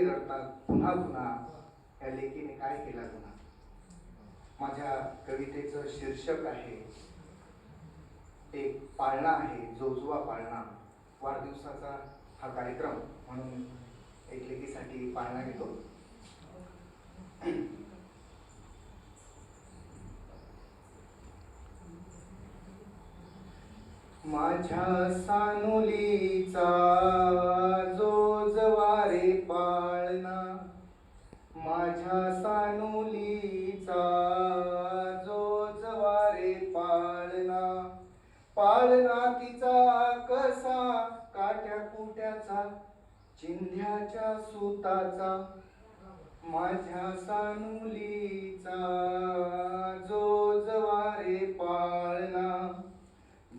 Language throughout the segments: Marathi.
रडते रडतात पुन्हा पुन्हा या लेखीने काय केला गुन्हा? माझ्या कवितेचं शीर्षक आहे एक पाळणा आहे जोजवा पाळणा. वाढदिवसाचा हा कार्यक्रम म्हणून एक लेखीसाठी पाळणा घेतो. माझ्या सानुलीचा काळ नातीचा कसा काट्या कुट्याचा चिंध्याच्या सुताचा माझ्या सानुलीचा जो जवारे पाळणा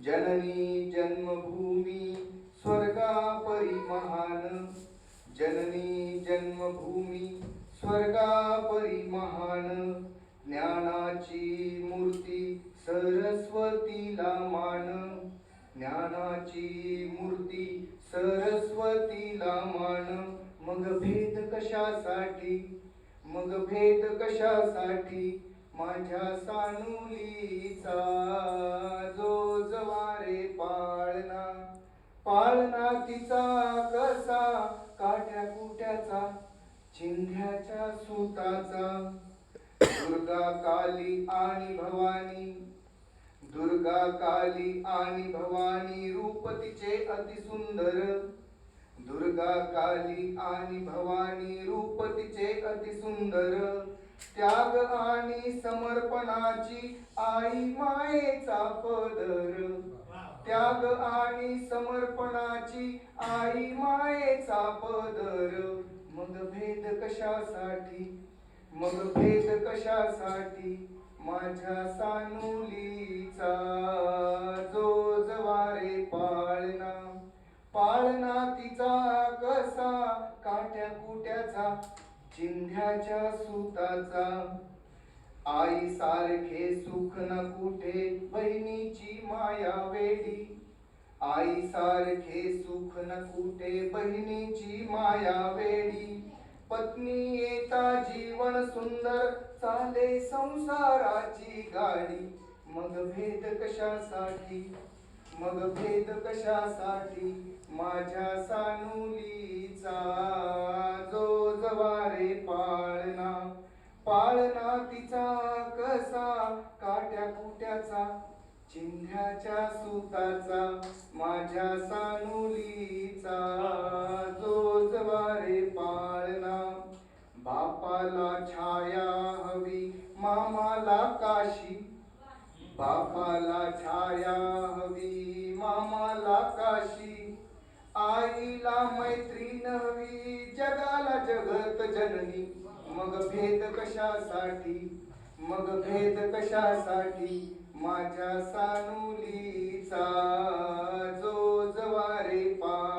जननी जन्मभूमी स्वर्गा परिमहान जननी जन्मभूमी स्वर्गा परिमहान सरस्वतीला मान. मग भेद कशासाठी? मग भेद कशासाठी? माझ्या सानुलीचा जो जवारे पाळणा. पाळणा तिचा कसा? काट्या कुट्याचा? चिंध्याच्या सुताचा. दुर्गा काली आणि भवानी दुर्गा काली आणि भवानी रूप तिचे अतिसुंदर दुर्गा काली आणि भवानी रूप तिचे अतिसुंदर त्याग आणि समर्पणाची आई मायेचा पदर. त्याग आणि समर्पणाची आई मायेचा पदर. मग भेद कशासाठी? मग भेद कशासाठी? माझ्या सानुलीचा जो जवारे पाळणा पाळणा तिचा कसा काट्या कुट्याचा चिंध्याच्या सुताचा. आई सारखे सुख न कुठे बहिणीची माया वेडी. आई सारखे सुख न कुठे बहिणीची माया वेडी. पत्नी येता जीवन सुंदर चाले संसाराची गाडी. मग भेद कशासाठी? मग भेद कशासाठी? माझ्या सानुलीचा जो जवारे पाळणा. पाळणा तिचा कसा? काट्या कुट्याचा. चिंध्याच्या सुताचा. माझ्या सानुलीचा जो मामाला काशी बापाला छाया हवी मामाला काशी. आईला मैत्रीण हवी जगाला जगत जननी. मग भेद कशासाठी? मग भेद कशासाठी? माझ्या सानुलीचा जो जवारे पा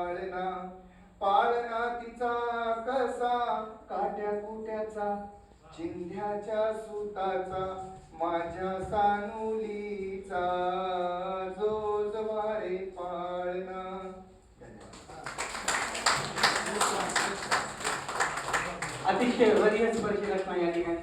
चिंध्याच्या सुताचा माझ्या सानुलीचा. जो जवारे पाळणा. अतिशय वरीय स्पर्श रचना या ठिकाणी.